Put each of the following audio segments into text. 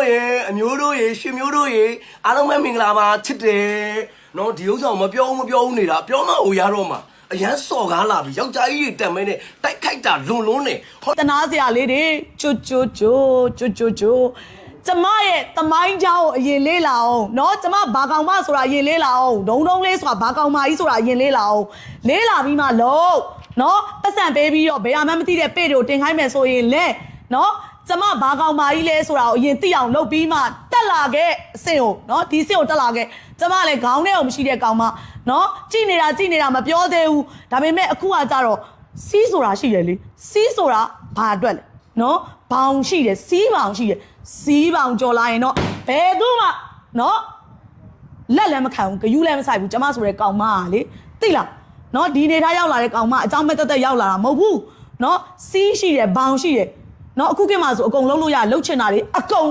တို့ရေအမျိုးတို့ရေရှင်မျိုးတို့ရေအားလုံးပဲမင်္ဂလာပါချစ်တယ်နော်ဒီဥစ္စာကိုမပြောဘူးမပြောဘူးနေတာပြောမှဟိုရတော့မှာအရန်စော်ကားလာပြီယောက်ျားကြီးတွေတက်မဲနဲ့တိုက်ခိုက်တာလွန်လွန်းနေဟော တနာစရာလေးတွေကျွတ်ကျွတ်ကျွတ်ကျွတ်ကျွတ်ကျွတ်ကျမရဲ့တမိုင်းเจ้าကိုအရင်လေးလာအောင်เนาะကျမဘာကောင်မဆိုတာအရင်လေးလာအောင်ဒုံဒုံလေးဆိုတာဘာကောင်မကြီးဆိုတာအရင်လေးလာအောင်လေးလာပြီးမှလို့เนาะပတ်စံပေးပြီးတော့ဘယ်အမှမသိတဲ့ပေတွေကိုတင်ခိုင်းမယ်ဆိုရင်လဲเนาะ ကျမဘာကောင်မကြီးလဲဆိုတာကိုအရင်သိအောင်လုပ်ပြီးမှတက်လာခဲ့အဆင့်ကိုနော်ဒီဆင့်ကိုတက်လာခဲ့ကျမလည်းခေါင်းထဲကိုမရှိတဲ့ကောင်မနော်ကြည်နေတာကြည်နေတာမပြောသေးဘူးဒါပေမဲ့အခုကကြတော့စီးဆိုတာရှိတယ်လေစီးဆိုတာဘာအတွက်လဲနော်ဘောင်ရှိတယ်စီးဘောင်ရှိတယ်စီးဘောင်ကြော်လာရင်တော့ဘယ်သူမှနော်လက်လည်းမခံဘူးဂယူးလည်းမဆိုင်ဘူးကျမဆိုတဲ့ကောင်မကလေသိလားနော်ဒီနေထားရောက်လာတဲ့ကောင်မအကြောင်းမဲ့တက်တက်ရောက်လာတာမဟုတ်ဘူးနော်စီးရှိတယ်ဘောင်ရှိတယ် နော်အခုခေတ်မှာဆိုအကုန်လုံးလို့ရလှုပ်ချင်တာတွေအကုန်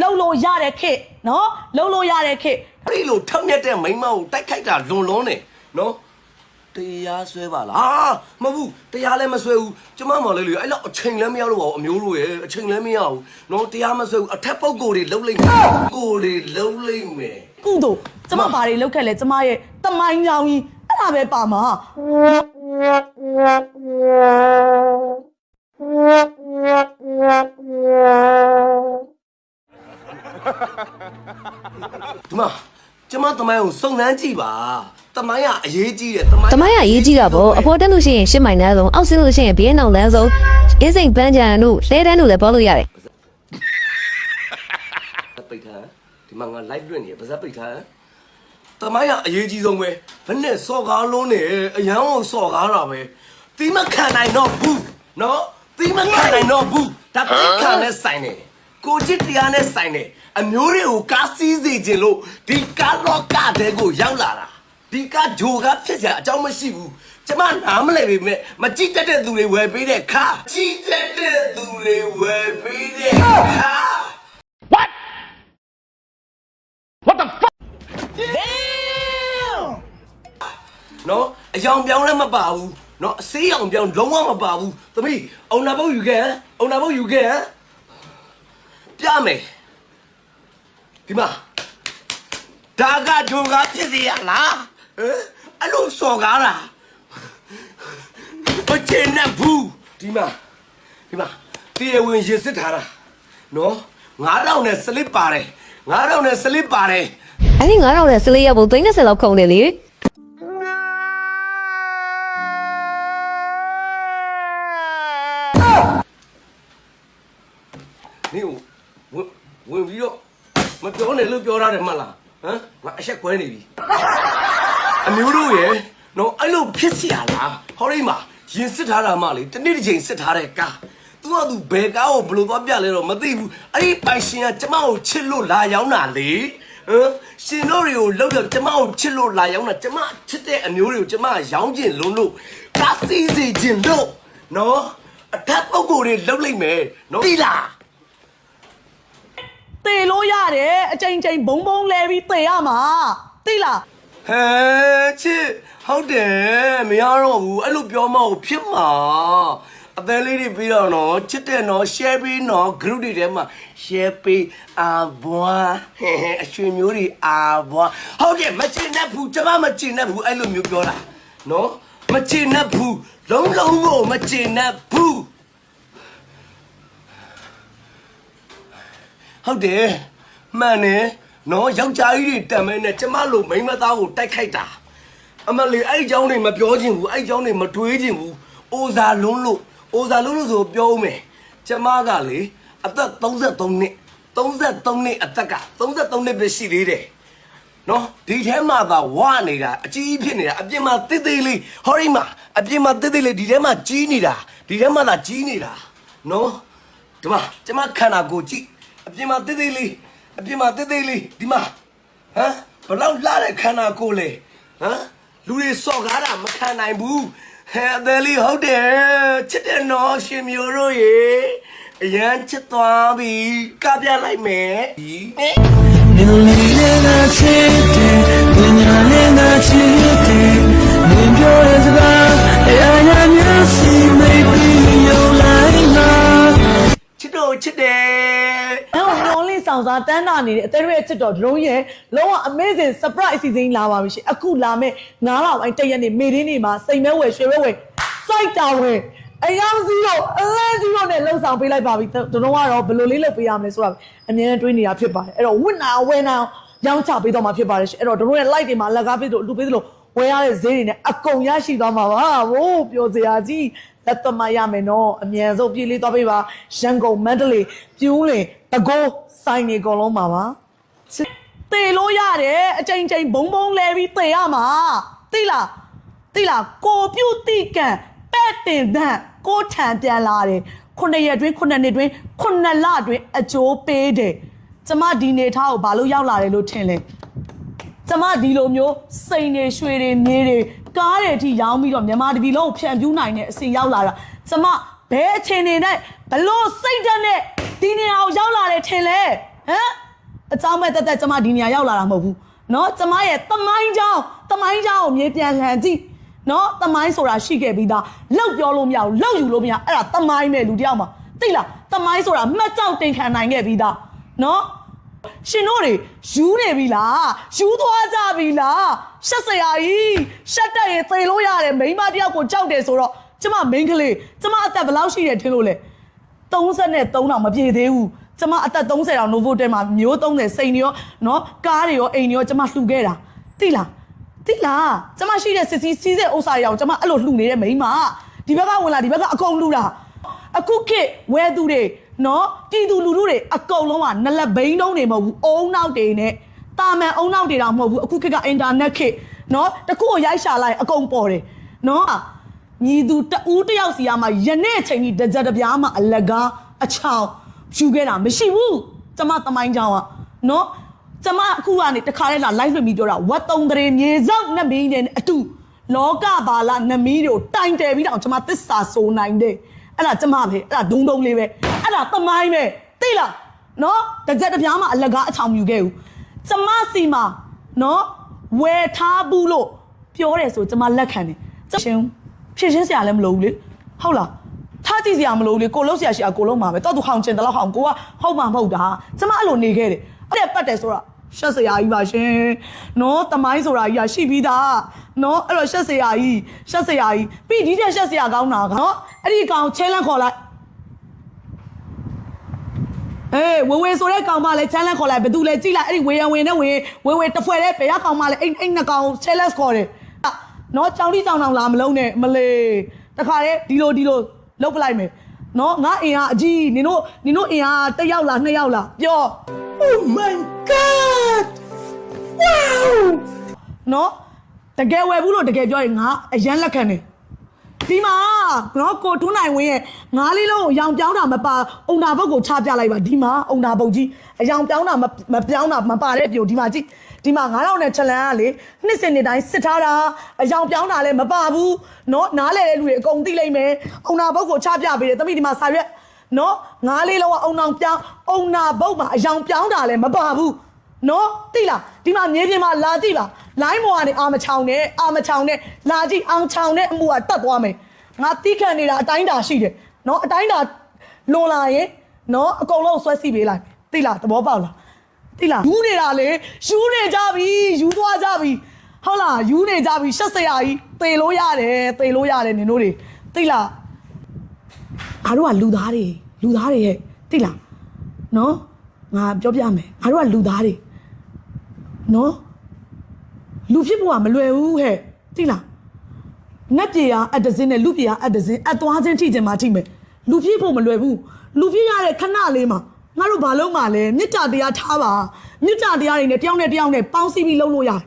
လှုပ်လို့ရတဲ့ခေတ်နော်လှုပ်လို့ရတဲ့ခေတ်အဲ့ဒီလိုထောက်မြက်တဲ့မိန်းမကိုတိုက်ခိုက်တာလွန်လွန်းနေနော်တရားဆွဲပါလားဟာမဟုတ်ဘူးတရားလည်းမဆွဲဘူးကျမမော်လေးလေအဲ့လောက်အချိန်လည်းမရတော့ပါဘူးအမျိုးတို့ရဲ့အချိန်လည်းမရဘူးနော်တရားမဆွဲဘူးအထက်ပုဂ္ဂိုလ်တွေလှုပ်လိုက်မယ်ကိုယ်တွေလှုပ်လိုက်မယ်ကုသိုလ်ကျမဘာတွေလောက်ခဲ့လဲကျမရဲ့တမိုင်းကြောင်ကြီးအဲ့ဒါပဲပါမှာ ဒီမှာကျမတမိုင်းကိုစုံစမ်းကြည့်ပါတမိုင်းကအရေးကြီးတယ်တမိုင်းတမိုင်းကအရေးကြီးတာပေါ့အဖော်တက်လို့ရှိရင်ရှစ်မိုင်လမ်းဆုံးအောက်ဆင်းလို့ရှိရင်ဘေးနောက်လမ်းဆုံးအင်းစိန်ပန်းချံတို့လဲတန်းတို့လည်းပေါ်လို့ရတယ်ပိတ်ထားဒီမှာငါ live လွှင့်နေပါဇက်ပိတ်ထားတမိုင်းကအရေးကြီးဆုံးပဲဘယ်နဲ့စော်ကားလုံးနေအရန်ကိုစော်ကားတာပဲတီးမခံနိုင်တော့ဘူးနော် တီးမခံနိုင်တော့ဘူးဒါတိတ်ခံနဲ့ဆိုင်နေကိုချစ်တရားနဲ့ဆိုင်နေအမျိုးတွေကိုကားစီးစေခြင်းလို့ဒီကားလောကတဲ့ကိုရောက်လာတာဒီကားဂျိုကဖြစ်စရာအကြောင်းမရှိဘူးကျမနားမလဲပေမဲ့မကြည့်တတ်တဲ့သူတွေဝယ်ပေးတဲ့ခါကြည့်တတ်တဲ့သူတွေဝယ်ပေးတဲ့ခါနော်အယောင်ပြောင်းလည်းမပါဘူး နော်အစေးအောင်ပြောင်းလုံးဝမပါဘူးသမီးအုံနာပုတ်ယူခဲ့ဟမ်အုံနာပုတ်ယူခဲ့ဟမ်ပြမယ်ဒီမှာဒါကဒုံကဖြစ်စီရလားဟမ်အဲ့လိုစော်ကားတာမချင်နဲ့ဘူးဒီမှာဒီမှာတရားဝင်ရေစစ်ထားတာနော်9000နဲ့စလစ်ပါတယ်9000နဲ့စလစ်ပါတယ်အဲ့ဒီ9000နဲ့စလေးရောက်ဖို့30လောက်ခုံတယ်လေ လို့ပြောထားတယ်မှတ်လားဟမ်ငါအဆက်ခွဲနေပြီအမျိုးတို့ရယ်နော်အဲ့လိုဖြစ်စီရလားဟောရိမရင်စစ်ထားတာမှလေတနေ့တစ်ချိန်စစ်ထားတဲ့ကားသူကသူဘယ်ကားကိုဘယ်လိုသွားပြလဲတော့မသိဘူးအဲ့ဒီပိုင်ရှင်ကကျမကိုချစ်လို့လာရောက်တာလေဟမ်ရှင်တို့တွေကိုလောက်တော့ကျမကိုချစ်လို့လာရောက်တာကျမချစ်တဲ့အမျိုးတွေကိုကျမရောင်းကျင်လုံးလို့ကားစီစီကျင်လို့နော်အထက်ပုဂ္ဂိုလ်တွေလောက်လိုက်မယ်နော်တိလား တေလို့ရတယ်အချိန်ချင်းဘုံဘုံလဲပြီးတေရမှာသိလားဟဲချစ်ဟုတ်တယ်မရတော့ဘူးအဲ့လိုပြောမဟုတ်ဖြစ်မှာအသေးလေးတွေပြီးတော့နော်ချစ်တဲ့နော် share ပေးနော် group တွေထဲမှာ share ပေးအာဘွားဟဲဟဲအရွှေမျိုးတွေအာဘွားဟုတ်တယ်မချင်နဲ့ဘူးကျွန်မမချင်နဲ့ဘူးအဲ့လိုမျိုးပြောတာနော်မချင်နဲ့ဘူးလုံးလုံးကိုမချင်နဲ့ဘူး ဟုတ်တယ်မှန်တယ်နော်ယောက်ျားကြီးတွေတံမဲနဲ့ကျမလိုမိန်းမသားကိုတိုက်ခိုက်တာအမလေးအဲ့အကြောင်းတွေမပြောချင်ဘူးအဲ့အကြောင်းတွေမတွေးချင်ဘူးအိုစာလုံးလို့အိုစာလုံးလို့ဆိုပြောဦးမယ်ကျမကလေအသက်33နှစ်33နှစ်အသက်က33နှစ်ပဲရှိသေးတယ်နော်ဒီထဲမှာသာဝနေတာအကြီးဖြစ်နေတာအပြင်မှာတိတ်သေးလေးဟောဒီမှာအပြင်မှာတိတ်သေးလေးဒီထဲမှာကြီးနေတာဒီထဲမှာသာကြီးနေတာနော်ဒီမှာကျမခန္ဓာကိုယ်ကြည့် အပြင်မှာတိတ်တိတ်လေးအပြင်မှာတိတ်တိတ်လေးဒီမှာဟမ်ဘလောက်လှတဲ့ခန္ဓာကိုယ်လေဟမ်လူတွေစော်ကားတာမခံနိုင်ဘူးဟဲ့အသေးလေးဟုတ်တယ်ချစ်တယ်နော်ရှင်မျိုးတို့ရေအရန်ချစ်သွားပြီကပြလိုက်မယ်ဒီနင်လေးနဲ့ငါချစ်တယ်ငါနဲ့ငါချစ်တယ်နင်ပြောတဲ့စကား ဆောင်စားလာတန်းတာနေတဲ့အသေးရဲ့ချစ်တော်ဒရုန်းရဲ့လုံးဝ amazing surprise အစီအစဉ်လာပါပြီရှင်အခုလာမဲ့9လပိုင်းတရက်နေ့မေရင်းနေ့မှာစိန်မဲဝယ်ရွှေမဲဝယ်စိုက်တာဝယ်အယောင်စီရောအလဲစီရောနဲ့လှုပ်ဆောင်ပေးလိုက်ပါပြီဒရုန်းကတော့ဘယ်လိုလေးလုပ်ပေးရမလဲဆိုတာအမြဲတမ်းတွေးနေတာဖြစ်ပါတယ်အဲ့တော့ဝစ်နာဝယ်နာရောင်းချပေးတော့မှာဖြစ်ပါတယ်ရှင်အဲ့တော့ဒရုန်းရဲ့ light တွေမှာလက်ကားပေးလို့လူပေးသလိုဝယ်ရတဲ့ဈေးတွေနဲ့အကုန်ရရှိသွားမှာပါဟိုးပြောစရာကြီး လက်သမားရမယ်နော်အမြန်ဆုံးပြေးလေးသွားပေးပါရန်ကုန်မန္တလေးပြူးလင်တကောဆိုင်နေအကုန်လုံးပါပါတေလို့ရတယ်အချိန်ချင်းဘုံဘုံလဲပြီးတေရမှာသိလားသိလားကိုပြုတ်တိကန်ပဲ့တင်တန်ကိုထံပြန်လာတယ်ခုနှစ်ရက်တွင်းခုနှစ်နှစ်တွင်းခုနှစ်လတွင်းအကျိုးပေးတယ်ကျမဒီနေထားကိုဘာလို့ရောက်လာတယ်လို့ထင်လဲကျမဒီလိုမျိုးစိန်တွေရွှေတွေမြေတွေ ကားတွေအထိရောင်းပြီးတော့မြန်မာတပြည်လုံးကိုဖြန့်ပြူးနိုင်တဲ့အစီရောက်လာတာကျမဘယ်အချိန်နေနဲ့ဘလို့စိတ်ဓာတ်နဲ့ဒီနေရာကိုရောက်လာတယ်ထင်လဲဟမ်အเจ้าမဲ့တက်တက်ကျမဒီနေရာရောက်လာတာမဟုတ်ဘူးเนาะကျမရဲ့တမိုင်းကြောင်းတမိုင်းကြောင်းကိုမြေပြန်လှန်ကြည့်เนาะတမိုင်းဆိုတာရှိခဲ့ပြီးသားလောက်ပြောလို့မရဘူးလောက်ယူလို့မရအဲ့ဒါတမိုင်းပဲလူတယောက်မှာသိလားတမိုင်းဆိုတာမှတ်ကြောက်တင်ခံနိုင်ခဲ့ပြီးသားเนาะ ရှင်တို့တွေယူနေပြီလားယူသွားကြပြီလားရှက်စရာကြီးရှက်တက်ရင်သေလို့ရတယ်မိန်းမတယောက်ကိုကြောက်တယ်ဆိုတော့ကျမမိန်းကလေးကျမအသက်ဘယ်လောက်ရှိတယ်ထင်လို့လဲ33တောင်မပြည့်သေးဘူးကျမအသက်30တောင် Novo တဲမှာမျိုး30စိန်တွေရောနော်ကားတွေရောအိမ်တွေရောကျမလှူခဲ့တာသိလားသိလားကျမရှိတဲ့စစ်စီးစီးတဲ့ဥစ္စာတွေအောင်ကျမအဲ့လိုလှူနေတဲ့မိန်းမဒီဘက်ကဝင်လာဒီဘက်ကအကုန်လှူတာအခုခေတ်ဝဲသူတွေ နော်ပြည်သူလူထုတွေအကုန်လုံးကနလက်ဘိန်းတုံးတွေမဟုတ်ဘူးအုံနောက်တွေနဲ့တာမန်အုံနောက်တွေတော့မဟုတ်ဘူးအခုခေတ်ကအင်တာနက်ခေတ်နော်တခုကိုရိုက်ရှာလိုက်အကုန်ပေါ်တယ်နော်ညီသူတဦးတယောက်စီကမှယနေ့အချိန်ကြီးတစ်ကြက်တစ်ပြားမှအလကားအချောင်ယူခဲ့တာမရှိဘူးကျမတမိုင်းကြောင်ကနော်ကျမအခုကနေတခါလဲလာ live လုပ်ပြီးပြောတာဝတ်တုံတရေမြေစောက်နဲ့မင်းနဲ့အတူလောကဘာလနမီးတို့တိုင်တယ်ပြီးတော့ကျမသစ္စာဆိုနိုင်တယ်အဲ့ဒါကျမပဲအဲ့ဒါဒုံဒုံလေးပဲ အဲ့ဒါတမိုင်းပဲသိလားနော်တစ်ကြက်တစ်ပြားမှအလကားအချောင်ယူခဲ့ဘူးကျမစီမှာနော်ဝယ်ထားဘူးလို့ပြောတယ်ဆိုကျမလက်ခံတယ်ရှင်ဖြည့်ရှင်းစရာလည်းမလိုဘူးလေဟုတ်လားထားကြည့်စရာမလိုဘူးလေကိုလုံးစရာရှိအောင်ကိုလုံးမှာပဲတော့သူဟောင်ကျင်တယ်လို့ဟောင်ကိုကဟုတ်မှာမဟုတ်တာကျမအဲ့လိုနေခဲ့တယ်အဲ့ဒါပတ်တယ်ဆိုတာရှက်စရာကြီးပါရှင်နော်တမိုင်းဆိုတာကြီးကရှိပြီးသားနော်အဲ့တော့ရှက်စရာကြီးရှက်စရာကြီးပြီးဒီတဲ့ရှက်စရာကောင်းတာကနော်အဲ့ဒီကောင်ချဲလန့်ခေါ်လိုက် အေးဝေဝေဆိုတဲ့ကောင်မလဲချမ်းလန့်ခေါ်လိုက်ဘယ်သူလဲကြည့်လိုက်အဲ့ဒီဝေယံဝင်နဲ့ဝေဝေဝေတဖွဲတဲ့ဘယ်ရကောင်မလဲအဲ့အဲ့နှစ်ကောင်ချဲလန့်ခေါ်တယ်နော်ကြောင်တိကြောင်တောင်လာမလုံးနဲ့မလေးတခါလေဒီလိုဒီလိုလုတ်ပလိုက်မယ်နော်ငါအင်ဟာအကြီးနင်တို့နင်တို့အင်ဟာတစ်ယောက်လားနှစ်ယောက်လားပြော Oh my god wow နော်တကယ်ဝယ်ဘူးလို့တကယ်ပြောရင်ငါအရန်လက်ခံတယ်ဒီမှာ နော်ကိုထွန်းနိုင်ဝင်းရဲ့ငါးလေးလုံးကိုရောင်ပြောင်းတာမပါအုံနာဘုတ်ကိုချပြလိုက်ပါဒီမှာအုံနာဘုတ်ကြီးအရောင်ပြောင်းတာမမပြောင်းတာမပါတဲ့ပြိုဒီမှာကြည့်ဒီမှာ9000နဲ့ချလန်ကလေနှစ်စင်နေတိုင်းစစ်ထားတာအရောင်ပြောင်းတာလည်းမပါဘူးနော်နားလဲတဲ့လူတွေအကုန်သိလိမ့်မယ်အုံနာဘုတ်ကိုချပြပေးတယ်တမိဒီမှာစာရွက်နော်ငါးလေးလုံးကအုံနောင်ပြောင်းအုံနာဘုတ်မှာအရောင်ပြောင်းတာလည်းမပါဘူးနော်သိလားဒီမှာမြေပြင်မှာလာကြည့်ပါလိုင်းပေါ်ကနေအာမချောင်နဲ့အာမချောင်နဲ့လာကြည့်အောင်ချောင်နဲ့အမှုကတတ်သွားမယ် ငါတိခတ်နေတာအတိုင်းတာရှိတယ်နော်အတိုင်းတာလွန်လာရင်နော်အကုန်လုံးဆွဲစီပေးလိုက်သိလားသဘောပေါက်လားသိလားယူနေတာလေယူနေကြပြီယူသွားကြပြီဟုတ်လားယူနေကြပြီရှက်စရာကြီးသေလို့ရတယ်သေလို့ရတယ်နင်တို့တွေသိလားငါတို့ကလူသားတွေလူသားတွေရဲ့သိလားနော်ငါပြောပြမယ်ငါတို့ကလူသားတွေနော်လူဖြစ်ဖို့ကမလွယ်ဘူးဟဲ့သိလား ငက်ပြေရအတစင်းနဲ့လူပြေရအတစင်းအသွားချင်းထိချင်မှထိမယ်လူဖြစ်ဖို့မလွယ်ဘူးလူဖြစ်ရတဲ့ခဏလေးမှာငါတို့ဘာလုံးမှလဲမေတ္တာတရားထားပါမေတ္တာတရားတွေနဲ့တယောက်နဲ့တယောက်နဲ့ပေါင်းစည်းပြီးလုပ်လို့ရတယ်